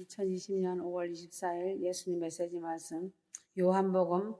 2020년 5월 24일 예수님 메시지 말씀 요한복음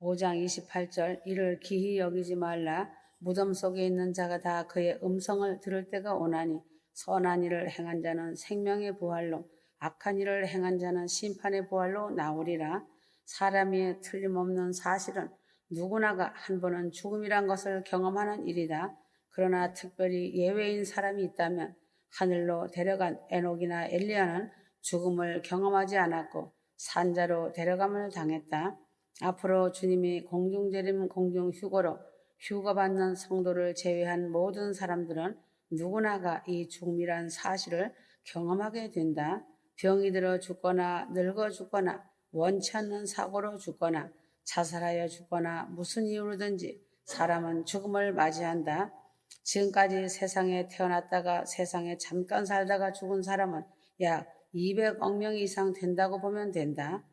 5장 28절 이를 기히 여기지 말라 무덤 속에 있는 자가 다 그의 음성을 들을 때가 오나니 선한 일을 행한 자는 생명의 부활로 악한 일을 행한 자는 심판의 부활로 나오리라 사람이 틀림없는 사실은 누구나가 한 번은 죽음이란 것을 경험하는 일이다. 그러나 특별히 예외인 사람이 있다면 하늘로 데려간 에녹이나 엘리야는 죽음을 경험하지 않았고 산자로 데려감을 당했다. 앞으로 주님이 공중재림 공중휴거로 휴거받는 성도를 제외한 모든 사람들은 누구나가 이 죽음이란 사실을 경험하게 된다. 병이 들어 죽거나 늙어 죽거나 원치 않는 사고로 죽거나 자살하여 죽거나 무슨 이유로든지 사람은 죽음을 맞이한다. 지금까지 세상에 태어났다가 세상에 잠깐 살다가 죽은 사람은 약 200억 명 이상 된다고 보면 된다.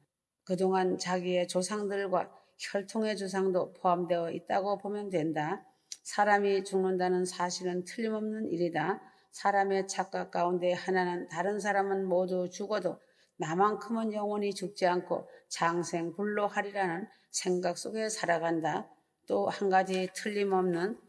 그동안 자기의 조상들과 혈통의 조상도 포함되어 있다고 보면 된다. 사람이 죽는다는 사실은 틀림없는 일이다. 사람의 착각 가운데 하나는 다른 사람은 모두 죽어도 나만큼은 영원히 죽지 않고 장생불로하리라는 생각 속에 살아간다. 또 한 가지 틀림없는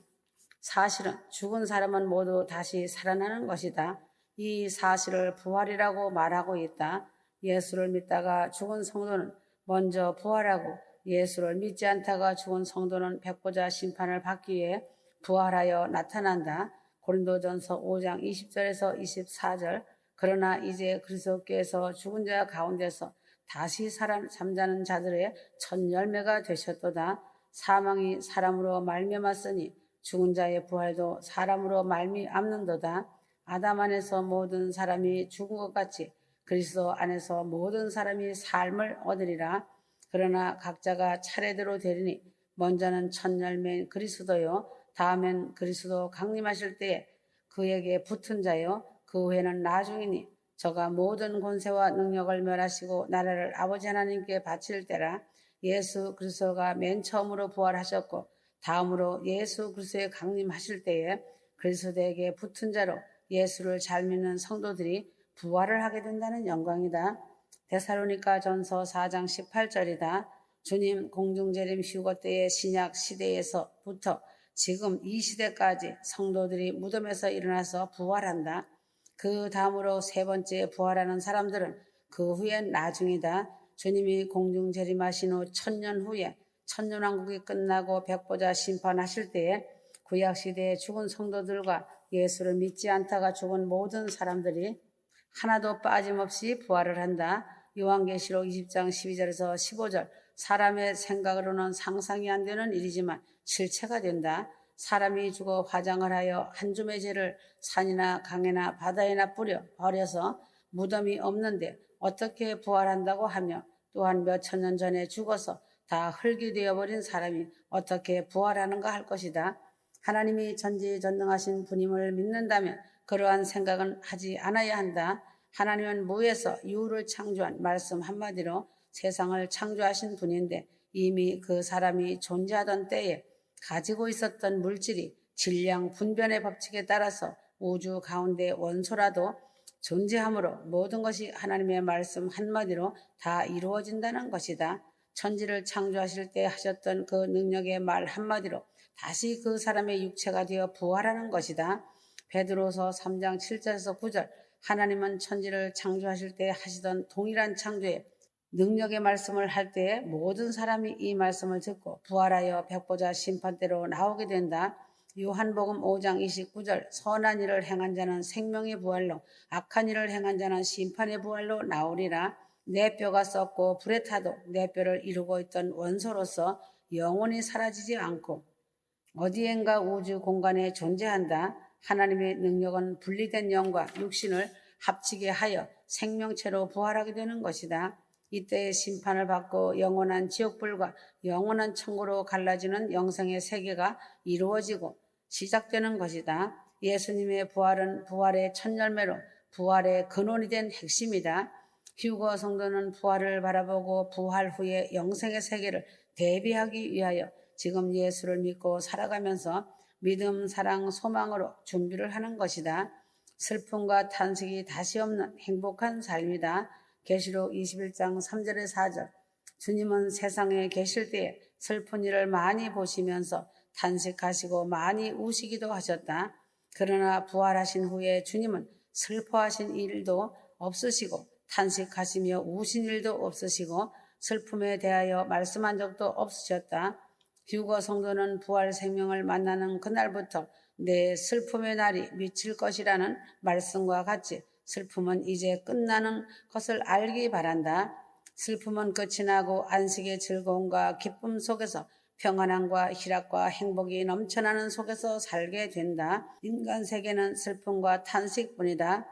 사실은 죽은 사람은 모두 다시 살아나는 것이다. 이 사실을 부활이라고 말하고 있다. 예수를 믿다가 죽은 성도는 먼저 부활하고 예수를 믿지 않다가 죽은 성도는 백보자 심판을 받기 위해 부활하여 나타난다. 고린도전서 5장 20절에서 24절 그러나 이제 그리스도께서 죽은 자 가운데서 다시 살아 잠자는 자들의 첫 열매가 되셨도다. 사망이 사람으로 말미암았으니 죽은 자의 부활도 사람으로 말미암는도다. 아담 안에서 모든 사람이 죽은 것 같이 그리스도 안에서 모든 사람이 삶을 얻으리라. 그러나 각자가 차례대로 되리니 먼저는 첫 열매인 그리스도요. 다음엔 그리스도 강림하실 때에 그에게 붙은 자요. 그 후에는 나중이니 저가 모든 권세와 능력을 멸하시고 나라를 아버지 하나님께 바칠 때라 예수 그리스도가 맨 처음으로 부활하셨고 다음으로 예수 그리스도의 강림하실 때에 그리스도에게 붙은 자로 예수를 잘 믿는 성도들이 부활을 하게 된다는 영광이다. 데살로니가 전서 4장 18절이다. 주님 공중재림 휴거 때의 신약 시대에서부터 지금 이 시대까지 성도들이 무덤에서 일어나서 부활한다. 그 다음으로 세 번째 부활하는 사람들은 그 후엔 나중이다. 주님이 공중 재림하신 후 천년 후에 천년왕국이 끝나고 백보자 심판하실 때에 구약시대에 죽은 성도들과 예수를 믿지 않다가 죽은 모든 사람들이 하나도 빠짐없이 부활을 한다. 요한계시록 20장 12절에서 15절 사람의 생각으로는 상상이 안 되는 일이지만 실체가 된다. 사람이 죽어 화장을 하여 한 줌의 죄를 산이나 강이나 바다에나 뿌려 버려서 무덤이 없는데 어떻게 부활한다고 하며 또한 몇천 년 전에 죽어서 다 흙이 되어버린 사람이 어떻게 부활하는가 할 것이다. 하나님이 전지전능하신 분임을 믿는다면 그러한 생각은 하지 않아야 한다. 하나님은 무에서 유를 창조한 말씀 한마디로 세상을 창조하신 분인데 이미 그 사람이 존재하던 때에 가지고 있었던 물질이 질량 분변의 법칙에 따라서 우주 가운데 원소라도 존재함으로 모든 것이 하나님의 말씀 한마디로 다 이루어진다는 것이다. 천지를 창조하실 때 하셨던 그 능력의 말 한마디로 다시 그 사람의 육체가 되어 부활하는 것이다. 베드로서 3장 7절에서 9절 하나님은 천지를 창조하실 때 하시던 동일한 창조에 능력의 말씀을 할 때에 모든 사람이 이 말씀을 듣고 부활하여 백보자 심판대로 나오게 된다. 요한복음 5장 29절 선한 일을 행한 자는 생명의 부활로 악한 일을 행한 자는 심판의 부활로 나오리라. 내 뼈가 썩고 불에 타도 내 뼈를 이루고 있던 원소로서 영원히 사라지지 않고 어디엔가 우주 공간에 존재한다. 하나님의 능력은 분리된 영과 육신을 합치게 하여 생명체로 부활하게 되는 것이다. 이때의 심판을 받고 영원한 지옥불과 영원한 천국으로 갈라지는 영생의 세계가 이루어지고 시작되는 것이다. 예수님의 부활은 부활의 첫 열매로 부활의 근원이 된 핵심이다. 휴거 성도는 부활을 바라보고 부활 후에 영생의 세계를 대비하기 위하여 지금 예수를 믿고 살아가면서 믿음, 사랑, 소망으로 준비를 하는 것이다. 슬픔과 탄식이 다시 없는 행복한 삶이다. 계시록 21장 3절에 4절. 주님은 세상에 계실 때에 슬픈 일을 많이 보시면서 탄식하시고 많이 우시기도 하셨다. 그러나 부활하신 후에 주님은 슬퍼하신 일도 없으시고 탄식하시며 우신 일도 없으시고 슬픔에 대하여 말씀한 적도 없으셨다. 휴거 성도는 부활 생명을 만나는 그날부터 내 슬픔의 날이 미칠 것이라는 말씀과 같이 슬픔은 이제 끝나는 것을 알기 바란다. 슬픔은 끝이 나고 안식의 즐거움과 기쁨 속에서 평안함과 희락과 행복이 넘쳐나는 속에서 살게 된다. 인간 세계는 슬픔과 탄식뿐이다.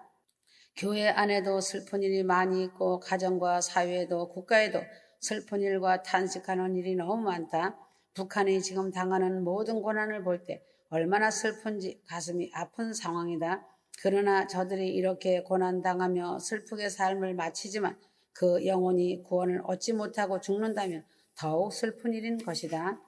교회 안에도 슬픈 일이 많이 있고 가정과 사회에도 국가에도 슬픈 일과 탄식하는 일이 너무 많다. 북한이 지금 당하는 모든 고난을 볼 때 얼마나 슬픈지 가슴이 아픈 상황이다. 그러나 저들이 이렇게 고난당하며 슬프게 삶을 마치지만 그 영혼이 구원을 얻지 못하고 죽는다면 더욱 슬픈 일인 것이다.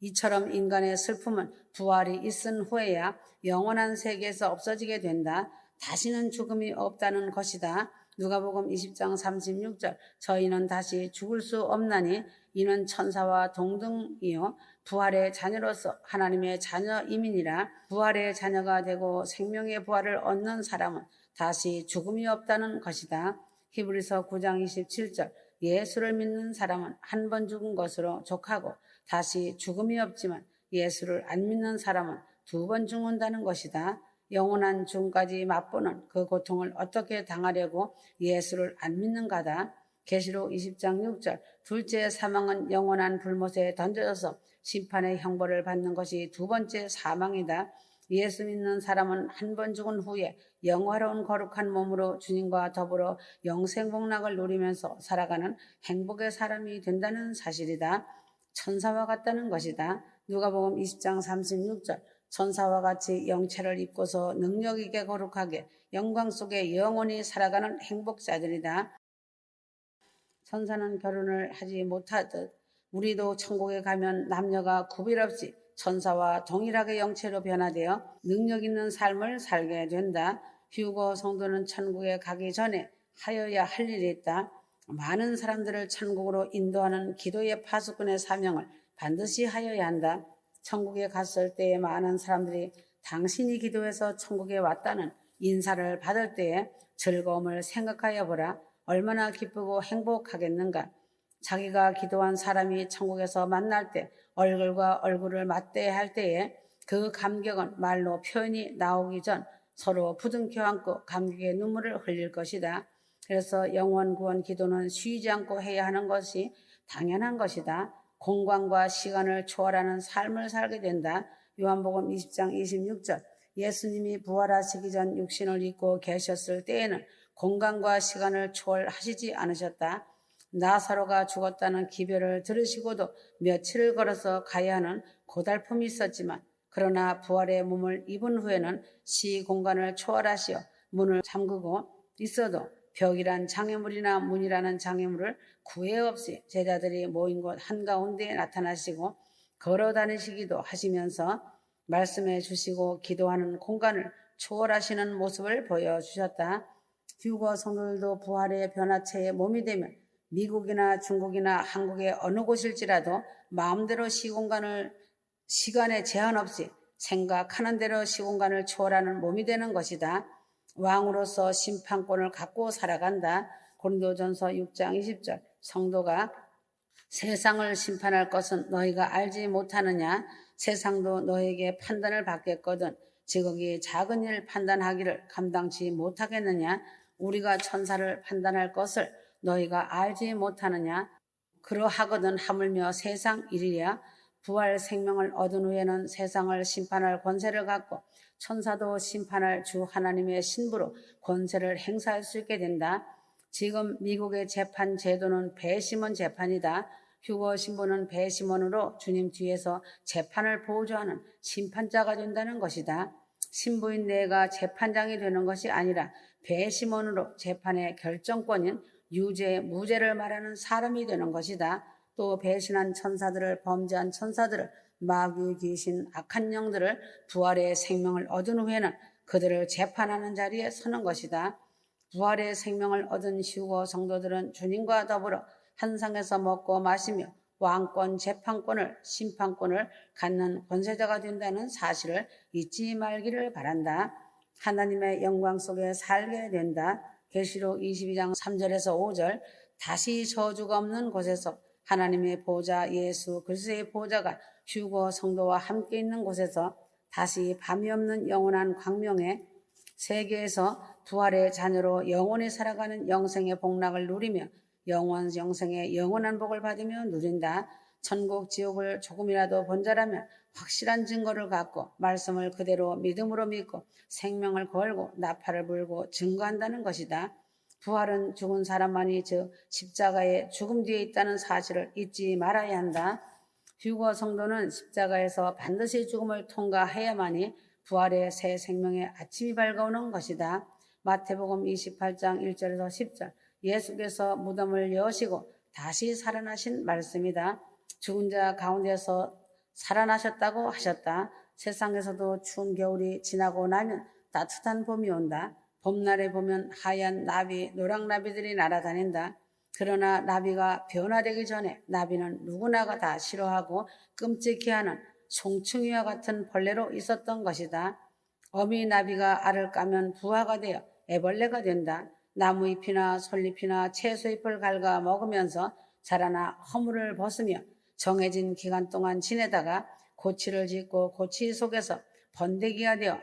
이처럼 인간의 슬픔은 부활이 있은 후에야 영원한 세계에서 없어지게 된다. 다시는 죽음이 없다는 것이다. 누가복음 20장 36절 저희는 다시 죽을 수 없나니 이는 천사와 동등이요 부활의 자녀로서 하나님의 자녀임이니라 부활의 자녀가 되고 생명의 부활을 얻는 사람은 다시 죽음이 없다는 것이다. 히브리서 9장 27절 예수를 믿는 사람은 한 번 죽은 것으로 족하고 다시 죽음이 없지만 예수를 안 믿는 사람은 두 번 죽는다는 것이다. 영원한 죽음까지 맛보는 그 고통을 어떻게 당하려고 예수를 안 믿는가다. 계시록 20장 6절 둘째 사망은 영원한 불못에 던져져서 심판의 형벌을 받는 것이 두 번째 사망이다. 예수 믿는 사람은 한 번 죽은 후에 영화로운 거룩한 몸으로 주님과 더불어 영생 복락을 누리면서 살아가는 행복의 사람이 된다는 사실이다. 천사와 같다는 것이다. 누가복음 20장 36절 천사와 같이 영체를 입고서 능력 있게 거룩하게 영광 속에 영원히 살아가는 행복자들이다. 천사는 결혼을 하지 못하듯 우리도 천국에 가면 남녀가 구별 없이 천사와 동일하게 영체로 변화되어 능력 있는 삶을 살게 된다. 휴고 성도는 천국에 가기 전에 하여야 할 일이 있다. 많은 사람들을 천국으로 인도하는 기도의 파수꾼의 사명을 반드시 하여야 한다. 천국에 갔을 때에 많은 사람들이 당신이 기도해서 천국에 왔다는 인사를 받을 때에 즐거움을 생각하여 보라. 얼마나 기쁘고 행복하겠는가. 자기가 기도한 사람이 천국에서 만날 때 얼굴과 얼굴을 맞대야 할 때에 그 감격은 말로 표현이 나오기 전 서로 부둥켜 안고 감격의 눈물을 흘릴 것이다. 그래서 영원 구원 기도는 쉬지 않고 해야 하는 것이 당연한 것이다. 공간과 시간을 초월하는 삶을 살게 된다. 요한복음 20장 26절 예수님이 부활하시기 전 육신을 입고 계셨을 때에는 공간과 시간을 초월하시지 않으셨다. 나사로가 죽었다는 기별을 들으시고도 며칠을 걸어서 가야 하는 고달픔이 있었지만 그러나 부활의 몸을 입은 후에는 시 공간을 초월하시어 문을 잠그고 있어도 벽이란 장애물이나 문이라는 장애물을 구애 없이 제자들이 모인 곳 한가운데에 나타나시고 걸어 다니시기도 하시면서 말씀해 주시고 기도하는 공간을 초월하시는 모습을 보여주셨다. 휴거 성도들도 부활의 변화체의 몸이 되면 미국이나 중국이나 한국의 어느 곳일지라도 마음대로 시공간을 시간에 제한 없이 생각하는 대로 시공간을 초월하는 몸이 되는 것이다. 왕으로서 심판권을 갖고 살아간다. 고린도전서 6장 20절. 성도가 세상을 심판할 것은 너희가 알지 못하느냐? 세상도 너에게 판단을 받겠거든. 지극히 작은 일 판단하기를 감당치 못하겠느냐? 우리가 천사를 판단할 것을 너희가 알지 못하느냐? 그러하거든 하물며 세상 일이랴. 부활 생명을 얻은 후에는 세상을 심판할 권세를 갖고 천사도 심판할 주 하나님의 신부로 권세를 행사할 수 있게 된다. 지금 미국의 재판 제도는 배심원 재판이다. 휴거 신부는 배심원으로 주님 뒤에서 재판을 보조하는 심판자가 된다는 것이다. 신부인 내가 재판장이 되는 것이 아니라 배심원으로 재판의 결정권인 유죄, 무죄를 말하는 사람이 되는 것이다. 또 배신한 천사들을 범죄한 천사들을 마귀 귀신 악한 영들을 부활의 생명을 얻은 후에는 그들을 재판하는 자리에 서는 것이다. 부활의 생명을 얻은 휴거 성도들은 주님과 더불어 한 상에서 먹고 마시며 왕권, 재판권을, 심판권을 갖는 권세자가 된다는 사실을 잊지 말기를 바란다. 하나님의 영광 속에 살게 된다. 계시록 22장 3절에서 5절 다시 저주가 없는 곳에서 하나님의 보좌 예수 그리스도의 보좌가 휴고 성도와 함께 있는 곳에서 다시 밤이 없는 영원한 광명의 세계에서 부활의 자녀로 영원히 살아가는 영생의 복락을 누리며 영원 영생의 영원한 복을 받으며 누린다. 천국 지옥을 조금이라도 번절하면 확실한 증거를 갖고 말씀을 그대로 믿음으로 믿고 생명을 걸고 나팔을 불고 증거한다는 것이다. 부활은 죽은 사람만이 즉 십자가의 죽음 뒤에 있다는 사실을 잊지 말아야 한다. 휴거 성도는 십자가에서 반드시 죽음을 통과해야만이 부활의 새 생명의 아침이 밝아오는 것이다. 마태복음 28장 1절에서 10절 예수께서 무덤을 여시고 다시 살아나신 말씀이다. 죽은 자 가운데서 살아나셨다고 하셨다. 세상에서도 추운 겨울이 지나고 나면 따뜻한 봄이 온다. 봄날에 보면 하얀 나비, 노랑 나비들이 날아다닌다. 그러나 나비가 변화되기 전에 나비는 누구나가 다 싫어하고 끔찍해하는 송충이와 같은 벌레로 있었던 것이다. 어미 나비가 알을 까면 부화가 되어 애벌레가 된다. 나무잎이나 솔잎이나 채소잎을 갉아 먹으면서 자라나 허물을 벗으며 정해진 기간 동안 지내다가 고치를 짓고 고치 속에서 번데기가 되어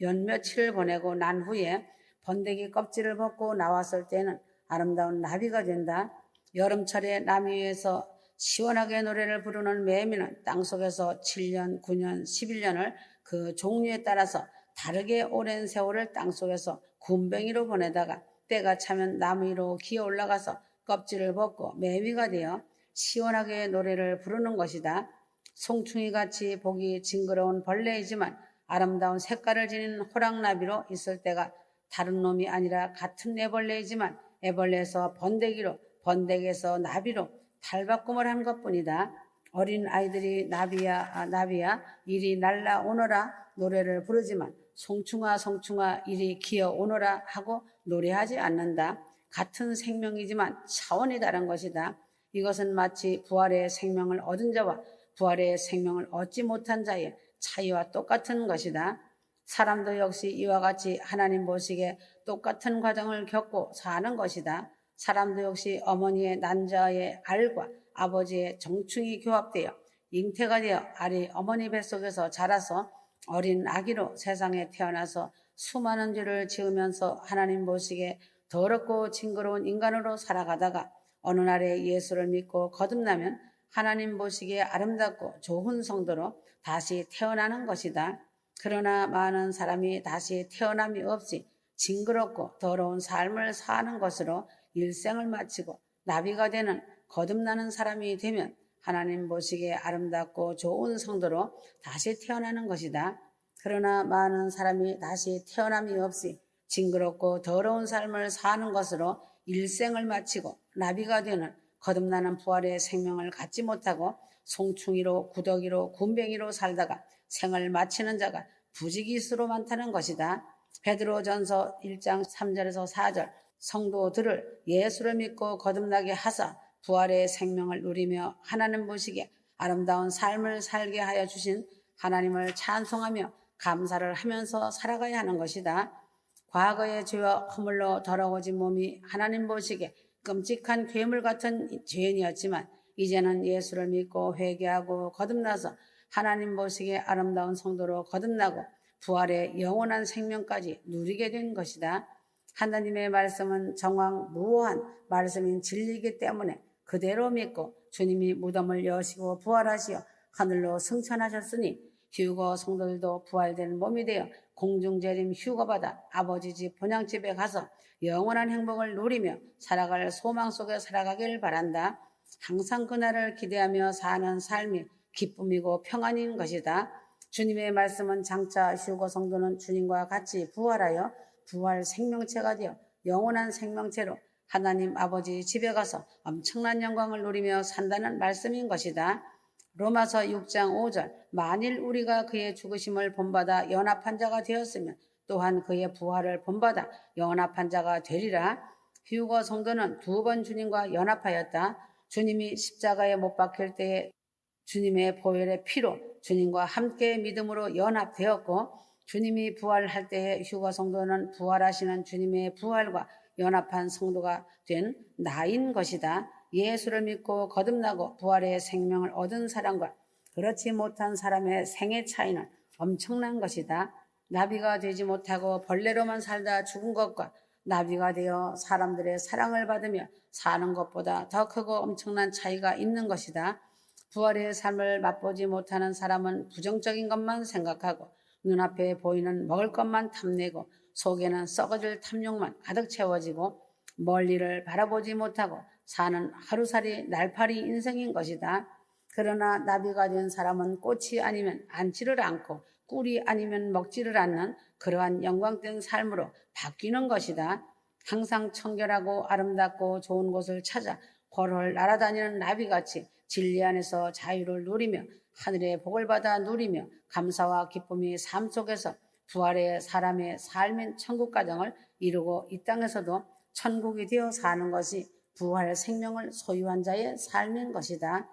몇 며칠을 보내고 난 후에 번데기 껍질을 벗고 나왔을 때는 아름다운 나비가 된다. 여름철에 나무 위에서 시원하게 노래를 부르는 매미는 땅속에서 7년, 9년, 11년을 그 종류에 따라서 다르게 오랜 세월을 땅속에서 군뱅이로 보내다가 때가 차면 나무 위로 기어 올라가서 껍질을 벗고 매미가 되어 시원하게 노래를 부르는 것이다. 송충이 같이 보기 징그러운 벌레이지만 아름다운 색깔을 지닌 호랑나비로 있을 때가 다른 놈이 아니라 같은 애벌레이지만 애벌레에서 번데기로 번데기에서 나비로 탈바꿈을 한 것뿐이다. 어린 아이들이 나비야 아, 나비야 이리 날라오너라 노래를 부르지만 송충아 송충아 이리 기어 오너라 하고 노래하지 않는다. 같은 생명이지만 차원이 다른 것이다. 이것은 마치 부활의 생명을 얻은 자와 부활의 생명을 얻지 못한 자의 차이와 똑같은 것이다. 사람도 역시 이와 같이 하나님 보시기에 똑같은 과정을 겪고 사는 것이다. 사람도 역시 어머니의 난자의 알과 아버지의 정충이 교합되어 잉태가 되어 알이 어머니 뱃속에서 자라서 어린 아기로 세상에 태어나서 수많은 죄를 지으면서 하나님 보시기에 더럽고 징그러운 인간으로 살아가다가 어느 날에 예수를 믿고 거듭나면 하나님 보시기에 아름답고 좋은 성도로 다시 태어나는 것이다. 그러나 많은 사람이 다시 태어남이 없이 징그럽고 더러운 삶을 사는 것으로 일생을 마치고 나비가 되는 거듭나는 사람이 되면 하나님 보시기에 아름답고 좋은 성도로 다시 태어나는 것이다. 그러나 많은 사람이 다시 태어남이 없이 징그럽고 더러운 삶을 사는 것으로 일생을 마치고 나비가 되는 거듭나는 부활의 생명을 갖지 못하고 송충이로 구더기로 군뱅이로 살다가 생을 마치는 자가 부지기수로 많다는 것이다. 베드로전서 1장 3절에서 4절 성도들을 예수를 믿고 거듭나게 하사 부활의 생명을 누리며 하나님 보시기에 아름다운 삶을 살게 하여 주신 하나님을 찬송하며 감사를 하면서 살아가야 하는 것이다. 과거의 죄와 허물로 더러워진 몸이 하나님 보시기에 끔찍한 괴물 같은 죄인이었지만 이제는 예수를 믿고 회개하고 거듭나서 하나님 보시기에 아름다운 성도로 거듭나고 부활의 영원한 생명까지 누리게 된 것이다. 하나님의 말씀은 정황 무오한 말씀인 진리이기 때문에 그대로 믿고 주님이 무덤을 여시고 부활하시어 하늘로 승천하셨으니 휴거 성도들도 부활된 몸이 되어 공중재림 휴거받아 아버지 집 본향집에 가서 영원한 행복을 누리며 살아갈 소망 속에 살아가길 바란다. 항상 그날을 기대하며 사는 삶이 기쁨이고 평안인 것이다. 주님의 말씀은 장차 휴거 성도는 주님과 같이 부활하여 부활 생명체가 되어 영원한 생명체로 하나님 아버지 집에 가서 엄청난 영광을 누리며 산다는 말씀인 것이다. 로마서 6장 5절 만일 우리가 그의 죽으심을 본받아 연합한 자가 되었으면 또한 그의 부활을 본받아 연합한 자가 되리라. 휴거 성도는 두 번 주님과 연합하였다. 주님이 십자가에 못 박힐 때에 주님의 보혈의 피로 주님과 함께 믿음으로 연합되었고 주님이 부활할 때에 휴거 성도는 부활하시는 주님의 부활과 연합한 성도가 된 나인 것이다. 예수를 믿고 거듭나고 부활의 생명을 얻은 사람과 그렇지 못한 사람의 생애 차이는 엄청난 것이다. 나비가 되지 못하고 벌레로만 살다 죽은 것과 나비가 되어 사람들의 사랑을 받으며 사는 것보다 더 크고 엄청난 차이가 있는 것이다. 부활의 삶을 맛보지 못하는 사람은 부정적인 것만 생각하고 눈앞에 보이는 먹을 것만 탐내고 속에는 썩어질 탐욕만 가득 채워지고 멀리를 바라보지 못하고 사는 하루살이 날파리 인생인 것이다. 그러나 나비가 된 사람은 꽃이 아니면 앉지를 않고 꿀이 아니면 먹지를 않는 그러한 영광된 삶으로 바뀌는 것이다. 항상 청결하고 아름답고 좋은 곳을 찾아 훨훨 날아다니는 나비같이 진리 안에서 자유를 누리며 하늘의 복을 받아 누리며 감사와 기쁨이 삶 속에서 부활의 사람의 삶인 천국 가정을 이루고 이 땅에서도 천국이 되어 사는 것이 부활 생명을 소유한 자의 삶인 것이다.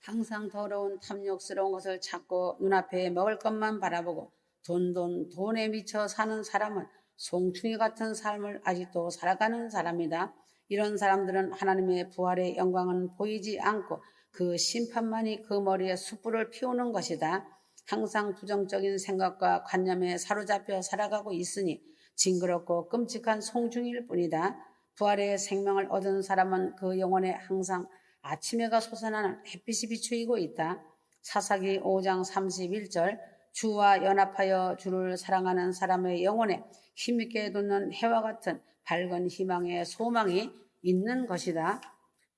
항상 더러운 탐욕스러운 것을 찾고 눈앞에 먹을 것만 바라보고 돈, 돈, 돈에 미쳐 사는 사람은 송충이 같은 삶을 아직도 살아가는 사람이다. 이런 사람들은 하나님의 부활의 영광은 보이지 않고 그 심판만이 그 머리에 숯불을 피우는 것이다. 항상 부정적인 생각과 관념에 사로잡혀 살아가고 있으니 징그럽고 끔찍한 송충일 뿐이다. 부활의 생명을 얻은 사람은 그 영혼에 항상 아침해가 솟아나는 햇빛이 비추이고 있다. 사사기 5장 31절 주와 연합하여 주를 사랑하는 사람의 영혼에 힘있게 돋는 해와 같은 밝은 희망의 소망이 있는 것이다.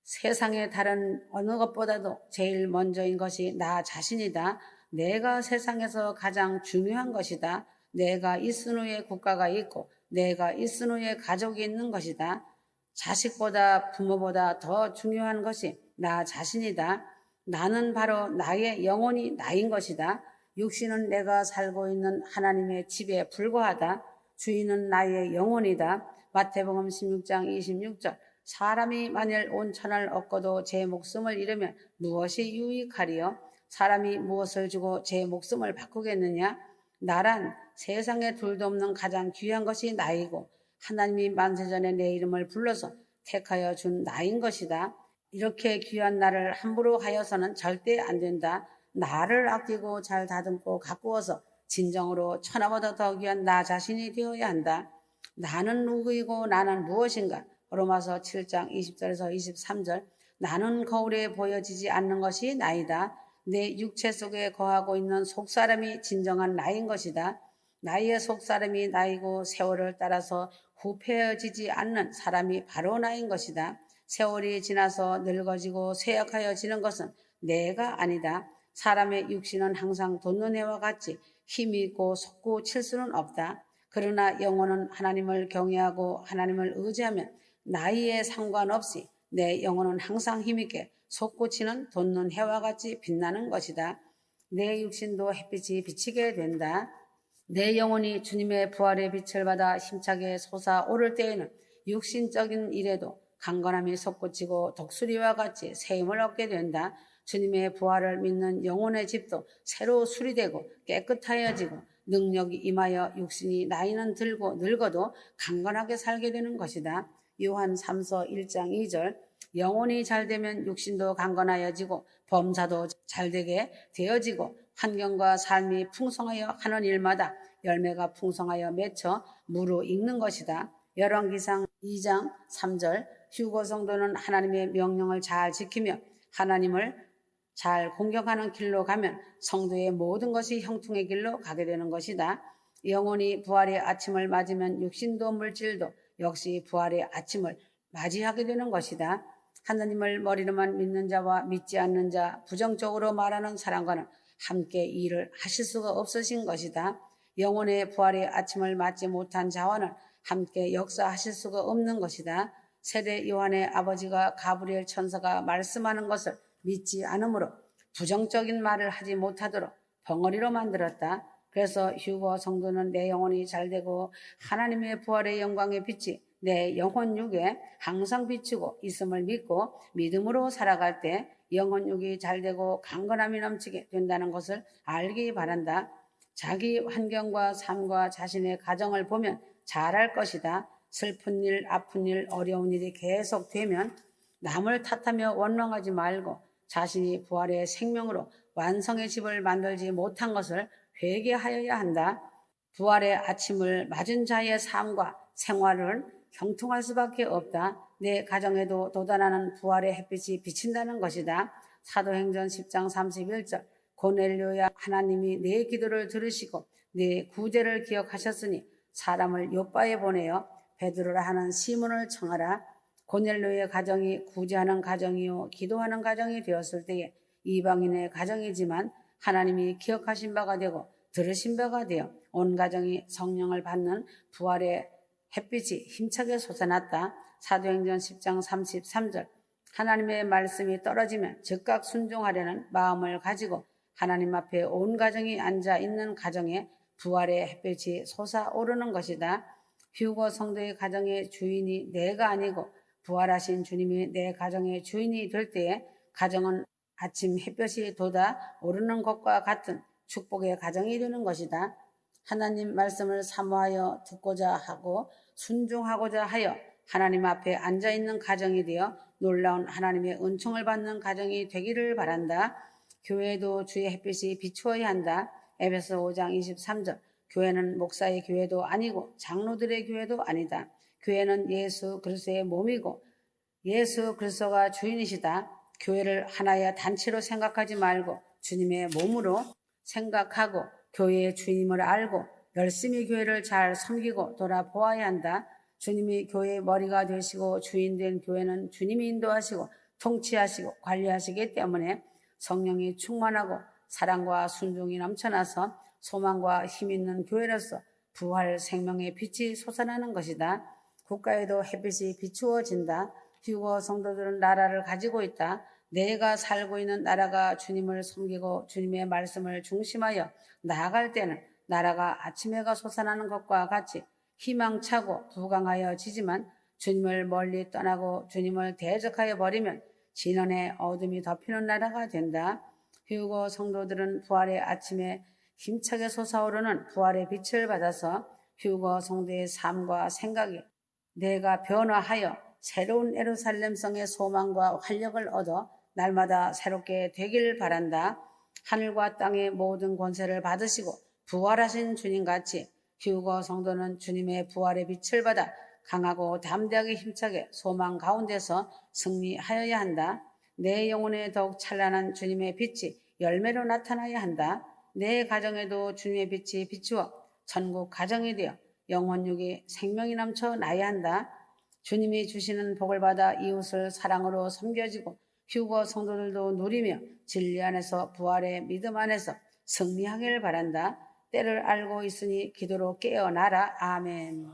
세상의 다른 어느 것보다도 제일 먼저인 것이 나 자신이다. 내가 세상에서 가장 중요한 것이다. 내가 있은 후에 국가가 있고 내가 있은 후에 가족이 있는 것이다. 자식보다 부모보다 더 중요한 것이 나 자신이다. 나는 바로 나의 영혼이 나인 것이다. 육신은 내가 살고 있는 하나님의 집에 불과하다. 주인은 나의 영혼이다. 마태복음 16장 26절 사람이 만일 온 천을 얻고도 제 목숨을 잃으면 무엇이 유익하리요? 사람이 무엇을 주고 제 목숨을 바꾸겠느냐? 나란 세상에 둘도 없는 가장 귀한 것이 나이고 하나님이 만세전에 내 이름을 불러서 택하여 준 나인 것이다. 이렇게 귀한 나를 함부로 하여서는 절대 안 된다. 나를 아끼고 잘 다듬고 가꾸어서 진정으로 천하보다 더 귀한 나 자신이 되어야 한다. 나는 누구이고 나는 무엇인가? 로마서 7장 20절에서 23절 나는 거울에 보여지지 않는 것이 나이다. 내 육체 속에 거하고 있는 속사람이 진정한 나인 것이다. 나의 속사람이 나이고 세월을 따라서 후패해지지 않는 사람이 바로 나인 것이다. 세월이 지나서 늙어지고 쇠약하여지는 것은 내가 아니다. 사람의 육신은 항상 돋는 해와 같이 힘이 있고 솟고 칠 수는 없다. 그러나 영혼은 하나님을 경외하고 하나님을 의지하면 나이에 상관없이 내 영혼은 항상 힘있게 솟구치는 돋는 해와 같이 빛나는 것이다. 내 육신도 햇빛이 비치게 된다. 내 영혼이 주님의 부활의 빛을 받아 힘차게 솟아오를 때에는 육신적인 일에도 강건함이 솟구치고 독수리와 같이 새 힘을 얻게 된다. 주님의 부활을 믿는 영혼의 집도 새로 수리되고 깨끗하여지고 능력이 임하여 육신이 나이는 들고 늙어도 강건하게 살게 되는 것이다. 요한 3서 1장 2절 영혼이 잘 되면 육신도 강건하여지고 범사도 잘 되게 되어지고 환경과 삶이 풍성하여 하는 일마다 열매가 풍성하여 맺혀 무르익는 것이다. 열왕기상 2장 3절 휴고 성도는 하나님의 명령을 잘 지키며 하나님을 잘 공격하는 길로 가면 성도의 모든 것이 형통의 길로 가게 되는 것이다. 영혼이 부활의 아침을 맞으면 육신도 물질도 역시 부활의 아침을 맞이하게 되는 것이다. 하나님을 머리로만 믿는 자와 믿지 않는 자, 부정적으로 말하는 사람과는 함께 일을 하실 수가 없으신 것이다. 영혼의 부활의 아침을 맞지 못한 자와는 함께 역사하실 수가 없는 것이다. 세례 요한의 아버지가 가브리엘 천사가 말씀하는 것을 믿지 않으므로 부정적인 말을 하지 못하도록 벙어리로 만들었다. 그래서 휴거 성도는 내 영혼이 잘 되고 하나님의 부활의 영광의 빛이 내 영혼 육에 항상 비추고 있음을 믿고 믿음으로 살아갈 때 영혼 육이 잘 되고 강건함이 넘치게 된다는 것을 알기 바란다. 자기 환경과 삶과 자신의 가정을 보면 잘할 것이다. 슬픈 일, 아픈 일, 어려운 일이 계속 되면 남을 탓하며 원망하지 말고 자신이 부활의 생명으로 완성의 집을 만들지 못한 것을 회개하여야 한다. 부활의 아침을 맞은 자의 삶과 생활을 형통할 수밖에 없다. 내 가정에도 도달하는 부활의 햇빛이 비친다는 것이다. 사도행전 10장 31절 고넬료야 하나님이 내 기도를 들으시고 내 구제를 기억하셨으니 사람을 요바에 보내어 베드로라 하는 시몬을 청하라. 고넬료의 가정이 구제하는 가정이요 기도하는 가정이 되었을 때에 이방인의 가정이지만 하나님이 기억하신 바가 되고 들으신 바가 되어 온 가정이 성령을 받는 부활의 햇빛이 힘차게 솟아났다. 사도행전 10장 33절 하나님의 말씀이 떨어지면 즉각 순종하려는 마음을 가지고 하나님 앞에 온 가정이 앉아 있는 가정에 부활의 햇빛이 솟아오르는 것이다. 휴거 성도의 가정의 주인이 내가 아니고 부활하신 주님이 내 가정의 주인이 될 때에 가정은 아침 햇볕이 돋아 오르는 것과 같은 축복의 가정이 되는 것이다. 하나님 말씀을 사모하여 듣고자 하고 순종하고자 하여 하나님 앞에 앉아 있는 가정이 되어 놀라운 하나님의 은총을 받는 가정이 되기를 바란다. 교회도 주의 햇빛이 비추어야 한다. 에베소 5장 23절. 교회는 목사의 교회도 아니고 장로들의 교회도 아니다. 교회는 예수 그리스도의 몸이고 예수 그리스도가 주인이시다. 교회를 하나의 단체로 생각하지 말고 주님의 몸으로 생각하고 교회의 주님을 알고 열심히 교회를 잘 섬기고 돌아보아야 한다. 주님이 교회의 머리가 되시고 주인 된 교회는 주님이 인도하시고 통치하시고 관리하시기 때문에 성령이 충만하고 사랑과 순종이 넘쳐나서 소망과 힘 있는 교회로서 부활 생명의 빛이 솟아나는 것이다. 국가에도 햇빛이 비추어진다. 휴거 성도들은 나라를 가지고 있다. 내가 살고 있는 나라가 주님을 섬기고 주님의 말씀을 중심하여 나아갈 때는 나라가 아침 해가 솟아나는 것과 같이 희망차고 부강하여 지지만 주님을 멀리 떠나고 주님을 대적하여 버리면 진원의 어둠이 덮이는 나라가 된다. 휴고 성도들은 부활의 아침에 힘차게 솟아오르는 부활의 빛을 받아서 휴거 성도의 삶과 생각이 내가 변화하여 새로운 에루살렘성의 소망과 활력을 얻어 날마다 새롭게 되길 바란다. 하늘과 땅의 모든 권세를 받으시고 부활하신 주님같이 휴거 성도는 주님의 부활의 빛을 받아 강하고 담대하게 힘차게 소망 가운데서 승리하여야 한다. 내 영혼에 더욱 찬란한 주님의 빛이 열매로 나타나야 한다. 내 가정에도 주님의 빛이 비추어 전국 가정이 되어 영혼육이 생명이 넘쳐 나야 한다. 주님이 주시는 복을 받아 이웃을 사랑으로 섬겨지고 휴거 성도들도 누리며 진리 안에서 부활의 믿음 안에서 승리하기를 바란다. 때를 알고 있으니 기도로 깨어나라. 아멘.